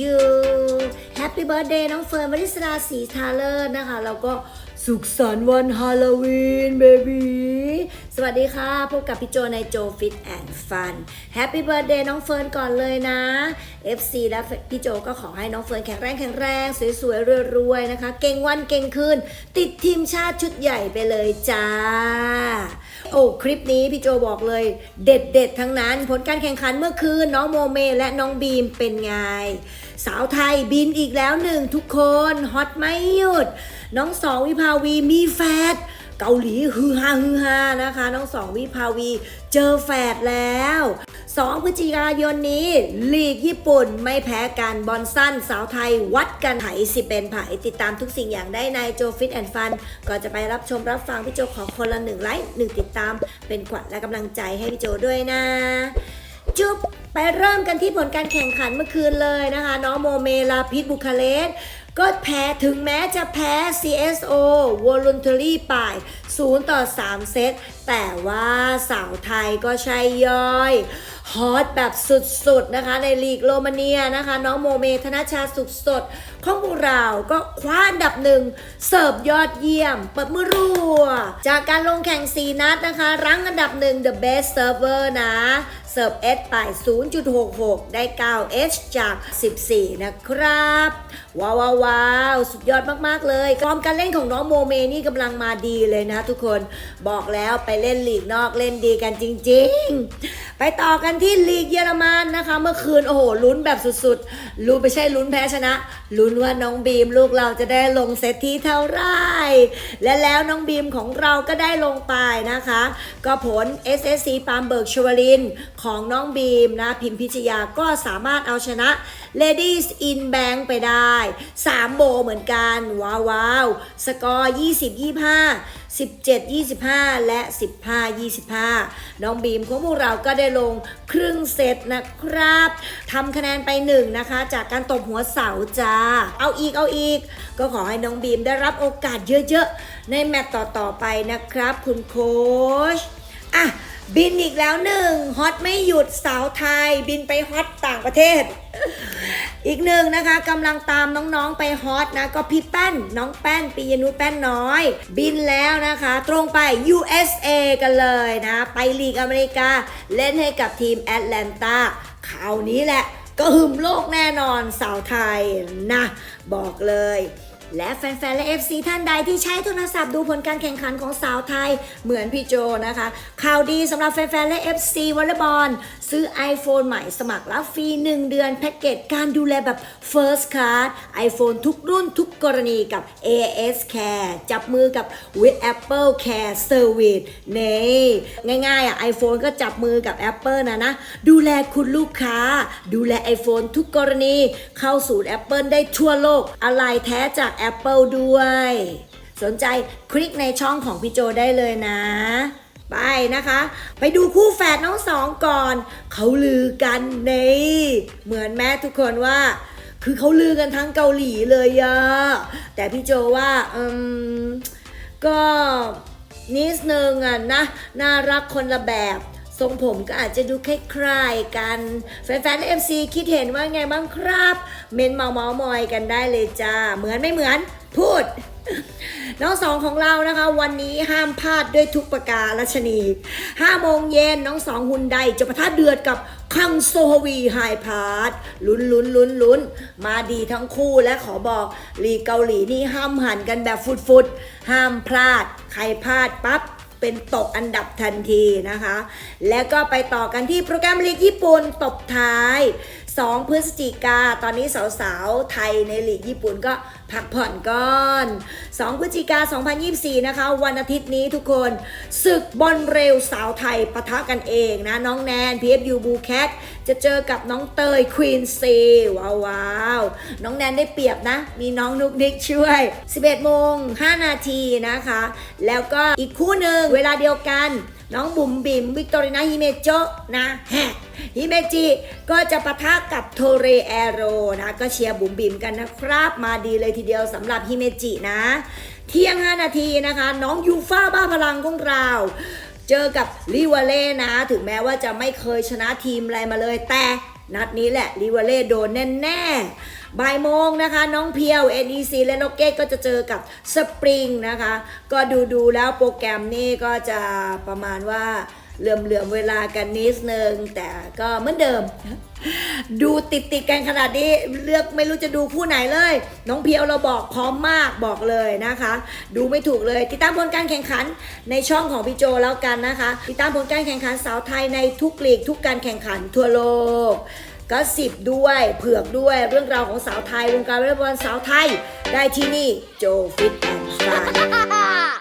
you Happy birthday น้องเฟิร์นวริศราศรีทาเลอร์นะคะ แล้วก็สุขสันต์วันฮาโลวีนเบบี สวัสดีค่ะ พบกับพี่โจในโจฟิตแอนด์ฟัน Happy birthday น้องเฟิร์นก่อนเลยนะ FC และพี่โจก็ขอให้น้องเฟิร์นแข็งแรงแข็งแรงสวยๆรวยๆนะคะ เก่งวันเก่งคืน ติดทีมชาติชุดใหญ่ไปเลยจ้า โอ้ คลิปนี้พี่โจบอกเลย เด็ดๆ ทั้งนั้น ผลการแข่งขันเมื่อคืน น้องโมเมและน้องบีมเป็นไง สาวไทยบินอีกแล้วหนึ่งทุกคนฮอตไม่หยุด น้องสองวิภาวีมีแฟด เกาหลีฮือฮาฮือฮานะคะ น้องสองวิภาวี เจอแฟดแล้ว 2 พฤศจิกายนนี้ลีกญี่ปุ่นไม่แพ้กันบอลสั้นสาวไทยวัดกันไผสิเป็นไผติดตามทุกสิ่งอย่างได้ในโจฟิตแอนด์ฟันก่อนจะไปรับชมรับฟังพี่โจขอคนละหนึ่งไลค์หนึ่งติดตามเป็นขวัญและกำลังใจให้พี่โจด้วยนะ จุ๊บไปเริ่มกันที่ผลการแข่งขันเมื่อคืนเลยนะคะ น้องโมเมลาพิษบุคาเลส ก็แพ้ถึงแม้จะแพ้ CSO Voluntary ไป0ต่อ 3 เซต แต่ว่าสาวไทยก็ใช่ย่อย ฮอตแบบสุดๆนะคะในลีกโรมาเนียนะคะ น้องโมเมธนชาสุขสดของพวกเราก็คว้าอันดับหนึ่งเสิร์ฟยอดเยี่ยม เปิดมือรัว จากการลงแข่ง 4 นัดนะคะ รั้งอันดับหนึ่ง The Best Server นะเสิร์ฟ S ไป 0.66 ได้ 9 H จาก 14 นะครับ ว้าวว้าวว้าวสุดยอดมาก ๆ เลยฟอร์มการเล่นของน้องโมเมนี่กำลังมาดีเลยนะทุกคนบอกแล้วไปเล่นลีกนอกเล่นดีกันจริง ๆ ไปต่อกันที่ลีกเยอรมันนะคะ เมื่อคืนโอ้โหลุ้นแบบสุดๆลุ้นไม่ใช่ลุ้นแพ้ชนะลุ้นว่าน้องบีมลูกเราจะได้ลงเซตที่เท่าไรและแล้วน้องบีมของเราก็ได้ลงไปนะคะ ก็ผล SSC ปามเบิร์กชวลินของน้องบีมนะพิมพิชยาก็สามารถเอาชนะ Ladies in Bank ไปได้ 3 โบเหมือนกัน ว้าวว้าวสกอร์ 20 25 17 25 และ 15 25 น้องบีมของพวกเราก็ได้ลงครึ่งเซตนะครับทำคะแนนไปหนึ่งนะคะ จากการตบหัวเสาจ้า เอาอีกเอาอีก ก็ขอให้น้องบีมได้รับโอกาสเยอะๆ ในแมตต์ต่อๆไปนะครับ คุณโค้ชอะบินอีกแล้วหนึ่งฮอตไม่หยุดสาวไทย บินไปฮอตต่างประเทศ อีกหนึ่งนะคะกำลังตามน้องๆไปฮอตนะก็พี่แป้นน้องแป้นปียนุชแป้นน้อย บินแล้วนะคะ ตรงไป USA กันเลยนะ ไปลีกอเมริกา เล่นให้กับทีมแอตแลนตาคราวนี้แหละก็หึมโลกแน่นอนสาวไทยนะ บอกเลย และแฟนๆ และ FC ท่านใดที่ใช้โทรศัพท์ดูผลการแข่งขันของสาวไทยเหมือนพี่โจนะคะ ข่าวดีสำหรับแฟนๆ และ FC วอลเลย์บอลซื้อ iPhone ใหม่สมัครรับฟรี 1 เดือนแพ็กเกจการดูแลแบบ First Card iPhone ทุกรุ่นทุกกรณีกับ AS Care จับมือกับ with Apple Care Service นี่ง่ายๆอะ iPhone ก็จับมือกับ Apple นะนะ ดูแลคุณลูกค้า ดูแล iPhone ทุกกรณี เข้าสู่ Apple ได้ทั่วโลกอะไรแท้จาก Apple ด้วย สนใจคลิกในช่องของพี่โจได้เลยนะไปนะคะ ไปดูคู่แฝดน้องสองก่อน เขาลือกันในเหมือนแม่ทุกคนว่า คือเขาลือกันทั้งเกาหลีเลยอะแต่พี่โจว่าอืมก็นิดนึงอะนะ น่ารักคนละแบบ ทรงผมก็อาจจะดูคล้ายๆกัน แฟนๆ FC คิดเห็นว่าไงบ้างครับ เมนเมาเมามอยกันได้เลยจ้า เหมือนไม่เหมือนพูด น้องสองของเรานะคะ วันนี้ห้ามพลาดด้วยทุกประการรัชนี5โมงเย็นน้องสองฮุนไดจะประทะเดือดกับคังโซฮวีไฮพาร์ทลุ้นลุ้นลุ้นลุ้นมาดีทั้งคู่และขอบอกลีเกาหลีนี่ห้ามหันกันแบบฟุดๆห้ามพลาด ใครพลาดปั๊บ เป็นตกอันดับทันทีนะคะ แล้วก็ไปต่อกันที่โปรแกรมลีกญี่ปุ่นตบท้าย 2 พฤศจิกา ตอนนี้สาวๆ ไทยในลีกญี่ปุ่นก็พักผ่อนก่อน 2 พฤศจิกา 2024 นะคะ วันอาทิตย์นี้ทุกคนศึกบอลเร็วสาวไทยปะทะกันเองนะ น้องแนน PFU บูแคทจะเจอกับน้องเตยควีนซีว้าวว้าวน้องแนนได้เปรียบนะ มีน้องนุกนิกช่วย 11โมง5นาทีนะคะ แล้วก็อีกคู่หนึ่งเวลาเดียวกัน น้องบุ๋มบิ๋มวิกตอรินาฮิเมโจนะแฮะ ฮิเมจิก็จะปะทะกับโทเรแอโรนะก็เชียร์บุ๋มบิ๋มกันนะครับมาดีเลยทีเดียวสำหรับฮิเมจินะ เที่ยง 5 นาทีนะคะ น้องยูฟ่าบ้าพลังของเราเจอกับลิวาเล่นะ ถึงแม้ว่าจะไม่เคยชนะทีมอะไรมาเลย แต่นัดนี้แหละลิเวเล่โดนแน่ๆบ่ายโมงนะคะ น้องเพียว NEC และนกเก้ก็จะเจอกับสปริงนะคะ ก็ดูดูๆแล้วโปรแกรมนี่ก็จะประมาณว่า เหลื่อมเหลื่อมๆเวลากันนิดนึงแต่ก็เหมือนเดิม ดูติดติดกันขนาดนี้เลือกไม่รู้จะดูผู้ไหนเลย น้องเพียวเราบอกพร้อมมากบอกเลยนะคะ ดูไม่ถูกเลย ติดตามผลการแข่งขันในช่องของพี่โจแล้วกันนะคะ ติดตามผลการแข่งขันสาวไทยในทุกลีกทุกการแข่งขันทั่วโลกก็สิบด้วยเผือกด้วยเรื่องราวของสาวไทยวงการวอลเลย์บอลสาวไทย ได้ที่นี่โจฟิตแอนด์ฟา